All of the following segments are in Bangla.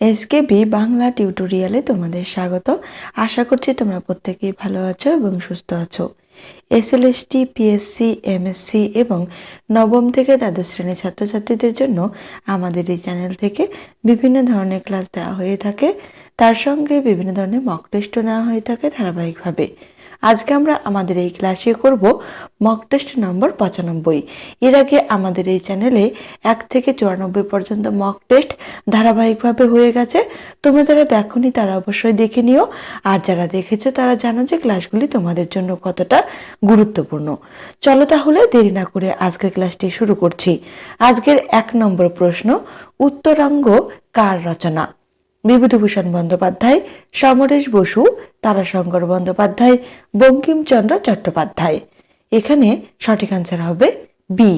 এসকেবি বাংলা টিউটোরিয়ালে তোমাদের স্বাগত। আশা করছি তোমরা প্রত্যেকেই ভালো আছো এবং সুস্থ আছো। এসএলএসটি পিএসসি এমএসসি এবং নবম থেকে দ্বাদশ শ্রেণির ছাত্রছাত্রীদের জন্য আমাদের এই চ্যানেল থেকে বিভিন্ন ধরনের ক্লাস দেওয়া হয়ে থাকে। তার সঙ্গে বিভিন্ন ধরনের মক টেস্টও নেওয়া হয়ে থাকে ধারাবাহিকভাবে। আজকে আমরা আমাদের এই ক্লাসে করব মক টেস্ট নম্বর পঁচানব্বই। এর আগে আমাদের এই চ্যানেলে এক থেকে চুরানব্বই পর্যন্ত মক টেস্ট ধারাবাহিকভাবে হয়ে গেছে। তোমরা যারা দেখোনি তারা অবশ্যই দেখে নিও। আর যারা দেখেছ তারা জানো যে ক্লাসগুলি তোমাদের জন্য কতটা গুরুত্বপূর্ণ। চলো তাহলে দেরি না করে আজকের ক্লাসটি শুরু করছি। আজকের এক নম্বর প্রশ্ন, উত্তরাঙ্গ কার রচনা? বিভূতিভূষণ বন্দ্যোপাধ্যায়, সমরেশ বসু, তারাশঙ্কর বন্দ্যোপাধ্যায়, বঙ্কিমচন্দ্র চট্টোপাধ্যায়। এখানে সঠিক আনসার হবে বি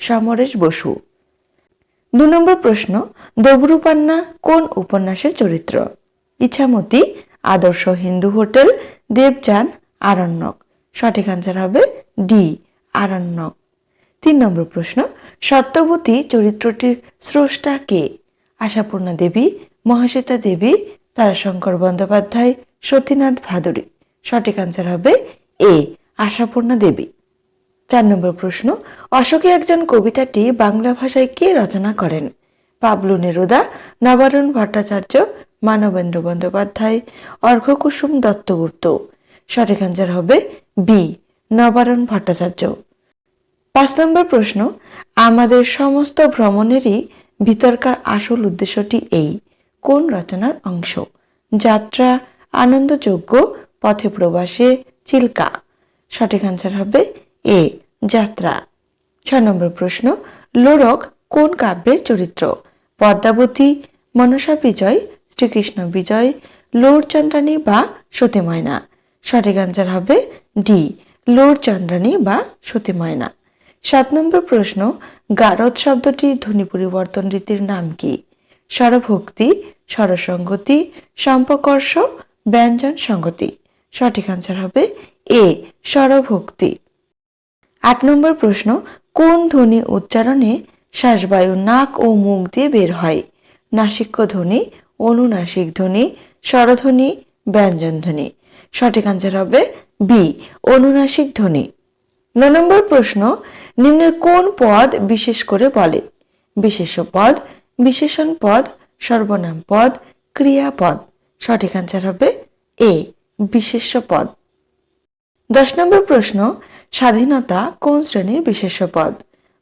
সমরেশ বসু। দু নম্বর প্রশ্ন, দবরুপান্না কোন উপন্যাসের চরিত্র? ইছামতি, আদর্শ হিন্দু হোটেল, দেবযান, আরণ্যক। সঠিক আনসার হবে ডি আরণ্যক। তিন নম্বর প্রশ্ন, সত্যবতী চরিত্রটির স্রষ্টা কে? আশাপূর্ণা দেবী মহাশ্বেতা দেবী, তারাশঙ্কর বন্দ্যোপাধ্যায়, সতীনাথ ভাদুরী সঠিক আনসার হবে এ আশাপূর্ণা দেবী। চার নম্বর প্রশ্ন, অশোকে একজন কবিতাটি বাংলা ভাষায় কে রচনা করেন? Pablo Neruda, Nabarun Bhattacharya, Manabendra Bandyopadhyay Arghakusum Dattagupta. সঠিক আনসার হবে বি নবারুণ ভট্টাচার্য। পাঁচ নম্বর প্রশ্ন, আমাদের সমস্ত ভ্রমণেরই ভিতরকার আসল উদ্দেশ্যটি এই। কোন রচনার অংশ? যাত্রা আনন্দযোগ্য পথে প্রবাসে, চিল্কা। সঠিক আনসার হবে এ, যাত্রা। ছয় নম্বর প্রশ্ন লোরক কোন কাব্যের চরিত্র? পদ্মাবতী, মনসা বিজয়, শ্রীকৃষ্ণ বিজয় লোর লোরচন্দ্রানী বা সতী ময়না সঠিক আনসার হবে ডি লোর লোরচন্দ্রানী বা সতী ময়না সাত নম্বর প্রশ্ন, গারদ শব্দটির ধ্বনি পরিবর্তন রীতির নাম কি? স্বরভক্তি, স্বরসঙ্গতি, সম্পকর্ষ, ব্যঞ্জন সঙ্গতি। সঠিক আনসার হবে এ স্বরভক্তি। আট নম্বর প্রশ্ন, কোন ধ্বনি উচ্চারণে শ্বাসবায়ু নাক ও মুখ দিয়ে বের হয়? নাসিক্য ধ্বনি, অনুনাসিক ধ্বনি, স্বরধ্বনি, ব্যঞ্জন ধ্বনি। সঠিক আনসার হবে বি অনুনাসিক ধ্বনি। ন নম্বর প্রশ্ন, নিম্নের কোন পদ বিশেষ করে বলে? বিশেষ পদ বিশেষণ পদ, সর্বনাম পদ ক্রিয়াপদ সঠিক আনসার হবে এ বিশেষ্য পদ। দশ নম্বর প্রশ্ন, স্বাধীনতা কোন শ্রেণির বিশেষ্য পদ?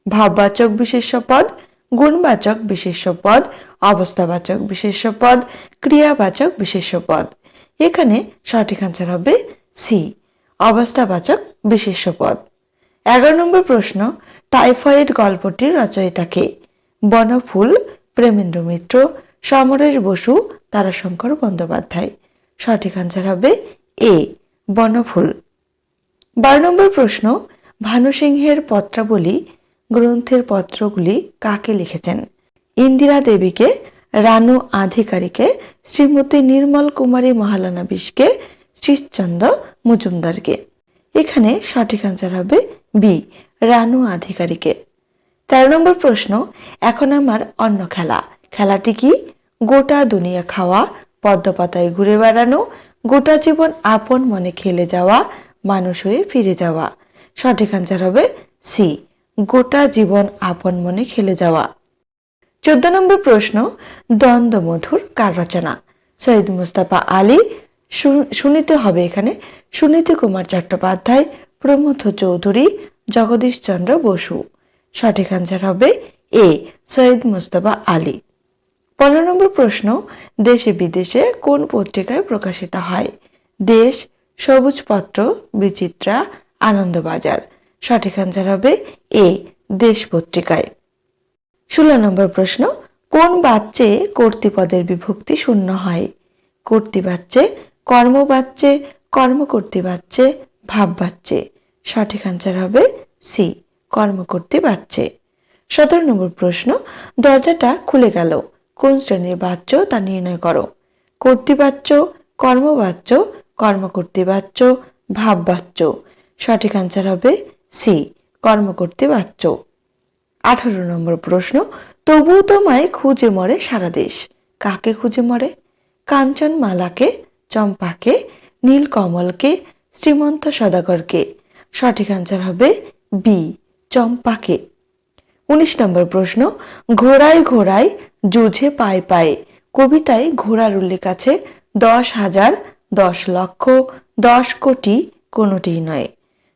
ভাববাচক বিশেষ্য পদ, গুণবাচক বিশেষ্য পদ, অবস্থাবাচক বিশেষ্য পদ, ক্রিয়াবাচক বিশেষ্য পদ। এখানে সঠিক আনসার হবে সি অবস্থাবাচক বিশেষ্য পদ। এগারো নম্বর প্রশ্ন, টাইফয়েড গল্পটির রচয়িতাকে বনফুল প্রেমেন্দ্র মিত্র, সমরেশ বসু, তারাশঙ্কর বন্দ্যোপাধ্যায়। সঠিক আনসার হবে এ, বনফুল। বারো নম্বর প্রশ্ন, ভানু সিংহের পত্রাবলী, গ্রন্থের পত্রগুলি কাকে লিখেছেন? ইন্দিরা দেবীকে, রানু আধিকারিকে শ্রীমতী নির্মল কুমারী মহালানা বিশকে শ্রীচন্দ্র মজুমদারকে। এখানে সঠিক আনসার হবে বি, রানু আধিকারিকে তেরো নম্বর প্রশ্ন, এখন আমার অন্য খেলা। খেলাটি কি? গোটা দুনিয়া খাওয়া, পদ্মপাতায় ঘুরে বেড়ানো, গোটা জীবন আপন মনে খেলে যাওয়া, মানুষ হয়ে ফিরে যাওয়া। সঠিক আনসার হবে সি গোটা জীবন আপন মনে খেলে যাওয়া। চোদ্দ নম্বর প্রশ্ন দ্বন্দ্ব মধুর কার রচনা? সৈয়দ মুস্তাফা আলী সুনীতি হবে এখানে সুনীতি কুমার চট্টোপাধ্যায় প্রমথ চৌধুরী, জগদীশ চন্দ্র বসু। সঠিক আনসার হবে এ সৈয়দ মুস্তফা আলী। পনেরো নম্বর প্রশ্ন, দেশে বিদেশে কোন পত্রিকায় প্রকাশিত হয়? দেশ সবুজ পত্র বিচিত্রা, আনন্দবাজার। সঠিক আনসার হবে এ দেশ পত্রিকায়। ষোলো নম্বর প্রশ্ন, কোন বাচ্চে কর্তৃপদের বিভক্তি শূন্য হয়? কর্তৃবাচ্যে কর্মবাচ্যে কর্মকর্তৃ বাচ্চে ভাব বাচ্চে সঠিক আনসার হবে সি কর্মকর্তৃ বাচ্চে সতেরো নম্বর প্রশ্ন, দরজাটা খুলে গেল। কোন শ্রেণির বাচ্য তা নির্ণয় করো। কর্তৃবাচ্য কর্মবাচ্য কর্মকর্তৃবাচ্য ভাববাচ্য সঠিক আনসার হবে সি কর্মকর্তৃবাচ্য আঠারো নম্বর প্রশ্ন, তবুও তোমায় খুঁজে মরে সারা দেশ। কাকে খুঁজে মরে? কাঞ্চন মালাকে চম্পাকে নীল কমলকে শ্রীমন্ত সদাগরকে। সঠিক আনসার হবে বি চম্পাকে। উনিশ নম্বর প্রশ্ন, ঘোড়ায় ঘোড়ায়, যুঝে পায় পায়ে। কবিতায় ঘোড়ার উল্লেখ আছে, দশ হাজার, দশ লক্ষ, দশ কোটি কোনোটি নয়।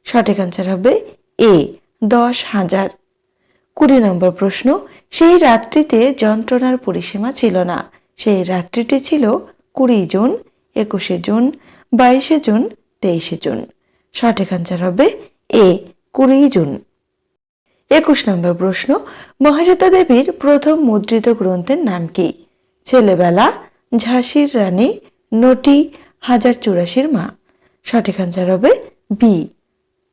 সঠিক আনসার হবে এ, দশ হাজার। কুড়ি নম্বর প্রশ্ন, সেই রাত্রিতে যন্ত্রণার পরিসীমা ছিল না। সেই রাত্রিটি ছিল কুড়ি জুন, একুশে জুন, বাইশে জুন, তেইশে জুন। সঠিক আনসার হবে এ, কুড়ি জুন। একুশ নম্বর প্রশ্ন, মহাশ্বেতা দেবীর প্রথম মুদ্রিত গ্রন্থের নাম কি? ছেলেবেলা, ঝাঁসির রানী, নটি, হাজার চুরাশির মা। সঠিক আনসার হবে বি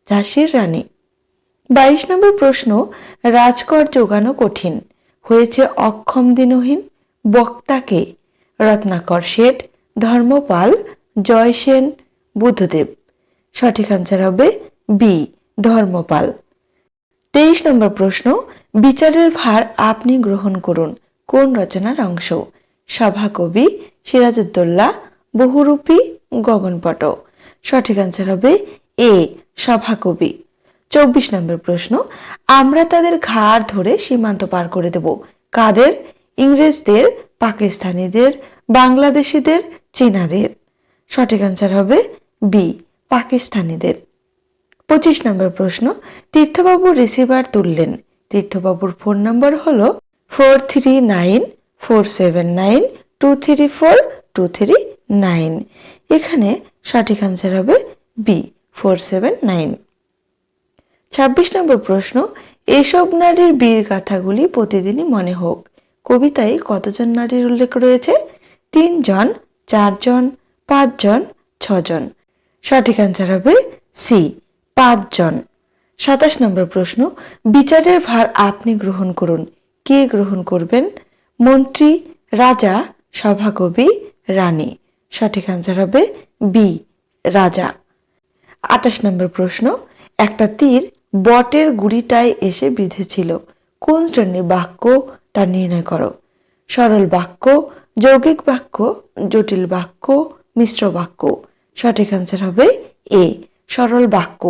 ঝাঁসির রানী। বাইশ নম্বর প্রশ্ন, রাজকর যোগানো কঠিন। হয়েছে অক্ষম দিনহীন বক্তাকে রত্নাকর শেঠ, ধর্মপাল জয়সেন বুদ্ধদেব। সঠিক আনসার হবে বি ধর্মপাল। তেইশ নম্বর প্রশ্ন, বিচারের ভার আপনি গ্রহণ করুন। কোন রচনার অংশ? সভাকবি সিরাজউদ্দৌলা, বহুরূপী গগনপট। সঠিক আনসার হবে এ, সভাকবি। চব্বিশ নম্বর প্রশ্ন, আমরা তাদের ঘাড় ধরে সীমান্ত পার করে দেব। কাদের? ইংরেজদের, পাকিস্তানিদের, বাংলাদেশিদের, চীনাদের। সঠিক আনসার হবে বি, পাকিস্তানিদের। পঁচিশ নম্বর প্রশ্ন তীর্থবাবু রিসিভার তুললেন। তীর্থবাবুর ফোন নম্বর হল four three nine four seven nine two three four two three nine এখানে সঠিক আনসার হবে বি ফোর সেভেন নাইন ছাব্বিশ নম্বর প্রশ্ন, এসব নারীর বীর গাথাগুলি প্রতিদিনই মনে হোক। কবিতায় কতজন নারীর উল্লেখ রয়েছে? তিনজন, চারজন, পাঁচজন, ছজন। সঠিক আনসার হবে সি পাঁচজন। সাতাশ নম্বর প্রশ্ন, বিচারের ভার আপনি গ্রহণ করুন। কে গ্রহণ করবেন? মন্ত্রী, রাজা, সভাকবি, রানী। সঠিক আনসার হবে বি রাজা। আঠাশ নম্বর প্রশ্ন, একটা তীর বটের গুড়িটায় এসে বিঁধেছিল। কোন শ্রেণির বাক্য তা নির্ণয় করো? সরল বাক্য, যৌগিক বাক্য, জটিল বাক্য, মিশ্র বাক্য। সঠিক আনসার হবে এ সরল বাক্য।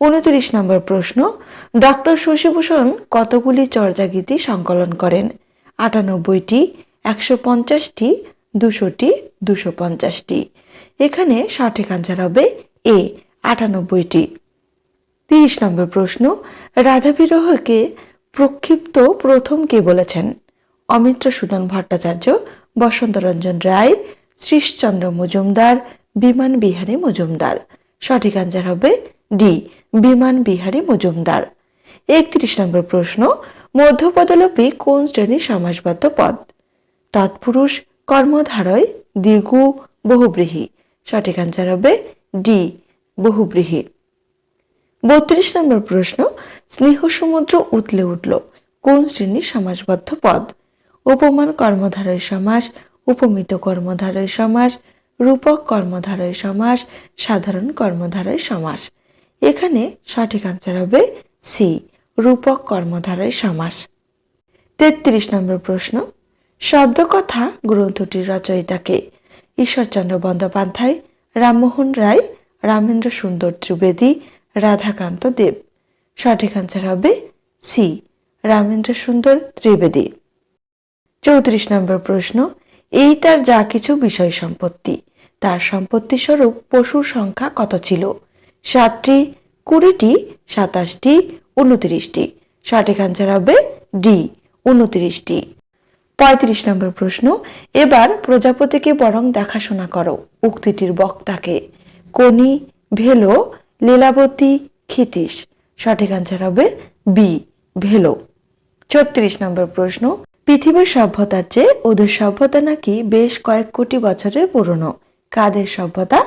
উনত্রিশ নম্বর প্রশ্ন, ডক্টর শশীভূষণ কতগুলি চর্যাগীতি সংকলন করেন? আটানব্বইটি, একশো পঞ্চাশটি, দুশোটি, দুশো পঞ্চাশটি। এখানে সঠিক আনসার হবে এ, আটানব্বইটি। তিরিশ নম্বর প্রশ্ন রাধা বিরহকে প্রক্ষিপ্ত প্রথম কে বলেছেন? অমিত্র সুদন ভট্টাচার্য, বসন্তরঞ্জন রায়, শ্রীশচন্দ্র মজুমদার, বিমান বিহারী মজুমদার। সঠিক আনসার হবে ডি বিমান বিহারী মজুমদার। একত্রিশ নম্বর প্রশ্ন, মধ্যপদলোপী কোন শ্রেণির সমাসবদ্ধ পদ? তৎপুরুষ, কর্মধারয় দ্বিগু বহুব্রীহি। সঠিক আনসার হবে ডি বহুব্রীহি। বত্রিশ নম্বর প্রশ্ন, স্নেহ সমুদ্র উতলে উঠল, কোন শ্রেণির সমাসবদ্ধ পদ? উপমান কর্মধারয় সমাস, উপমিত কর্মধারয় সমাস রূপক কর্মধারয় সমাস, সাধারণ কর্মধারয় সমাস। এখানে সঠিক আনসার হবে সি রূপক কর্মধারয় সমাস। তেত্রিশ নম্বর প্রশ্ন, শব্দকথা গ্রন্থটির রচয়িতাকে ঈশ্বরচন্দ্র বন্দ্যোপাধ্যায়, রামমোহন রায়, রামেন্দ্র সুন্দর ত্রিবেদী, রাধাকান্ত দেব। সঠিক আনসার হবে সি রামেন্দ্র সুন্দর ত্রিবেদী। চৌত্রিশ নম্বর প্রশ্ন, এই তার যা কিছু বিষয় সম্পত্তি তার সম্পত্তি স্বরূপ পশুর সংখ্যা কত ছিল? সাতটি, কুড়িটি, সাতাশটি, উনত্রিশটি। সঠিক আনসার হবে ডি উনত্রিশটি। পঁয়ত্রিশ নম্বর প্রশ্ন, এবার প্রজাপতিকে বরং দেখাশোনা করো, উক্তিটির বক্তাকে। কনি ভেলো, লীলাবতী, ক্ষিতীশ। সঠিক আনসার হবে বি ভেলো। ছত্রিশ নম্বর প্রশ্ন, পৃথিবীর সভ্যতার চেয়ে ওদের সভ্যতা নাকি বেশ কয়েক কোটি বছরের পুরনো? কাদের সভ্যতা?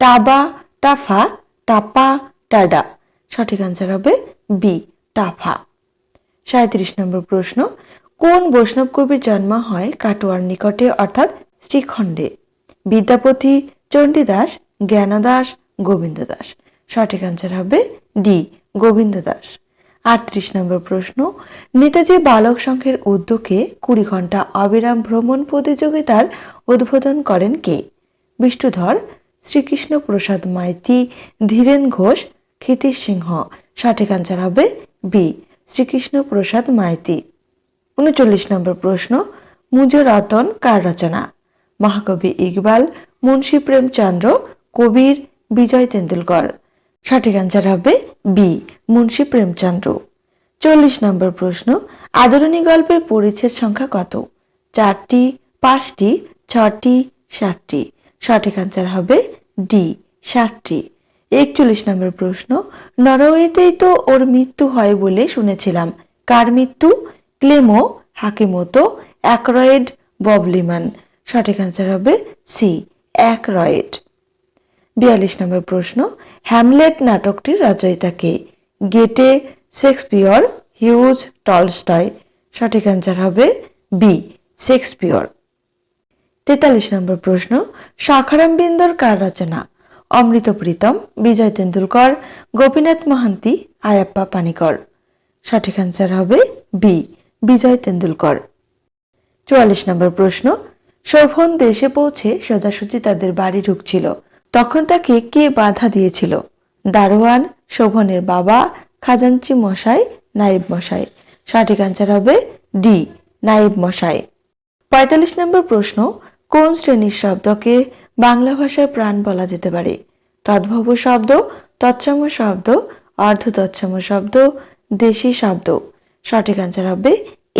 টাবা টাফা টাপা টাডা সঠিক আনসার হবে বি টাফা সাঁত্রিশ নম্বর প্রশ্ন, কোন বৈষ্ণব কবির জন্ম হয় কাটোয়ার নিকটে অর্থাৎ শ্রীখণ্ডে? বিদ্যাপতি, চণ্ডীদাস, জ্ঞানদাস গোবিন্দ দাস সঠিক আনসার হবে ডি গোবিন্দ দাস আটত্রিশ নম্বর প্রশ্ন, নেতাজি বালক সংঘের উদ্যোগে কুড়ি ঘণ্টা অবিরাম ভ্রমণ প্রতিযোগিতার উদ্বোধন করেন কে? বিষ্ণুধর, শ্রীকৃষ্ণ প্রসাদ মাইতি, ধীরেন ঘোষ, ক্ষিতিশ সিংহ। সঠিক আনসার হবে বি, শ্রীকৃষ্ণ প্রসাদ মাইতি। উনচল্লিশ নম্বর প্রশ্ন মুজে রতন কার রচনা? মহাকবি ইকবাল, মুন্সী প্রেমচন্দ্র, কবির বিজয় তেন্ডুলকর। সঠিক আনসার হবে বি, মুন্সী প্রেমচন্দ্র। চল্লিশ নম্বর প্রশ্ন, আদরণী গল্পের পরিচ্ছেদ সংখ্যা কত? চারটি, পাঁচটি, ছটি, সাতটি। সঠিক আনসার হবে ডি সাতটি। একচল্লিশ নম্বর প্রশ্ন, নরওয়েতেই তো ওর মৃত্যু হয় বলে শুনেছিলাম। কার মৃত্যু? ক্লেমো হাকিমতো অ্যাক্রয়েড ববলিমান। সঠিক আনসার হবে সি অ্যাক্রয়েড। বিয়াল্লিশ নম্বর প্রশ্ন, হ্যামলেট নাটকটির রচয়িতাকে গেটে শেক্সপিয়র, হিউজ টলস্টয়। সঠিক অ্যান্সার হবে বি শেক্সপিয়র। তেতাল্লিশ নম্বর প্রশ্ন শাখারাম বিন্দর কার রচনা? অমৃত প্রীতম, বিজয় তেন্ডুলকর, গোপীনাথ মহান্তি, আয়াপ্পা পানিকর। সঠিক অ্যান্সার হবে বি বিজয় তেন্ডুলকর। চুয়াল্লিশ নম্বর প্রশ্ন, শোভন দেশে পৌঁছে সোজাসুজি তাদের বাড়ি ঢুকছিল। তখন তাকে কে বাধা দিয়েছিল? দারোয়ান, শোভনের বাবা, খাজাঞ্চি মশাই নাইব মশাই। সঠিক অ্যান্সার হবে ডি নাইব মশাই। পঁয়তাল্লিশ নম্বর প্রশ্ন কোন শ্রেণির শব্দকে বাংলা ভাষায় প্রাণ বলা যেতে পারে? তদ্ভব শব্দ, তৎসম শব্দ অর্ধ তৎসম শব্দ, দেশি শব্দ। সঠিক অ্যান্সার হবে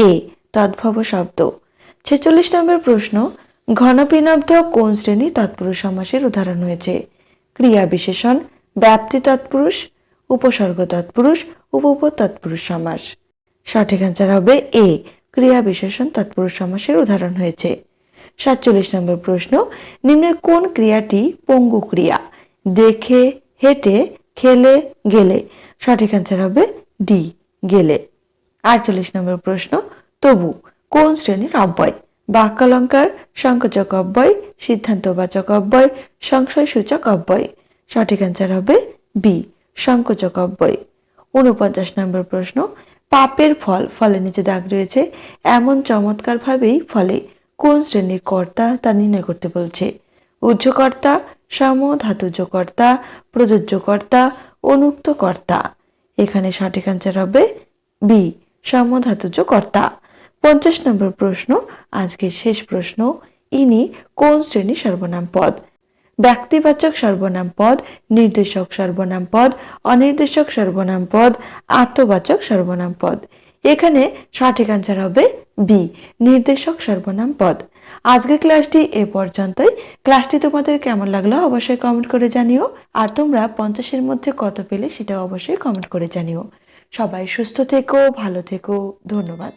এ তদ্ভব শব্দ। ছেচল্লিশ নম্বর প্রশ্ন ঘনপিনব্ধ কোন শ্রেণি তৎপুরুষ সমাসের উদাহরণ হয়েছে? ক্রিয়া বিশেষণ, ব্যাপ্তি তৎপুরুষ, উপসর্গ তৎপুরুষ উপপ তৎপুরুষ সমাস। সঠিক অ্যান্সার হবে এ ক্রিয়া বিশেষণ তৎপুরুষ সমাসের উদাহরণ হয়েছে। সাতচল্লিশ নম্বর প্রশ্ন নিম্নের কোন ক্রিয়াটি পঙ্গু ক্রিয়া দেখে, হেঁটে, খেলে, গেলে। সঠিক অ্যান্সার হবে ডি, গেলে। আটচল্লিশ নম্বর প্রশ্ন, তবু কোন শ্রেণির অব্যয়? বাক্যালঙ্কার, সংকোচক অব্যয়, সিদ্ধান্তবাচক অব্যয় সংশয় সূচক অব্যয়। সঠিক অ্যান্সার হবে বি, সংকোচক অব্যয়। উনপঞ্চাশ নম্বর প্রশ্ন, পাপের ফল, ফলের নিচে দাগ রয়েছে, এমন চমৎকারভাবেই ফলে। কোন শ্রেণির কর্তা তা নির্ণয় করতে বলছে। উজ্জকর্তা সম ধাতুজ কর্তা প্রযোজ্য কর্তা অনুক্ত কর্তা এখানে সঠিক অ্যান্সার হবে বি সমধাতুজ কর্তা পঞ্চাশ নম্বর প্রশ্ন, আজকের শেষ প্রশ্ন, ইনি কোন শ্রেণির সর্বনাম পদ? ব্যক্তিবাচক সর্বনাম পদ, নির্দেশক সর্বনাম পদ, অনির্দেশক সর্বনাম পদ, আত্মবাচক সর্বনাম পদ। এখানে সঠিক আনসার হবে বি নির্দেশক সর্বনাম পদ। আজকের ক্লাসটি এ পর্যন্তই। ক্লাসটি তোমাদের কেমন লাগল অবশ্যই কমেন্ট করে জানিও। আর তোমরা পঞ্চাশের মধ্যে কত পেলে সেটা অবশ্যই কমেন্ট করে জানিও। সবাই সুস্থ থেকো, ভালো থেকো, ধন্যবাদ।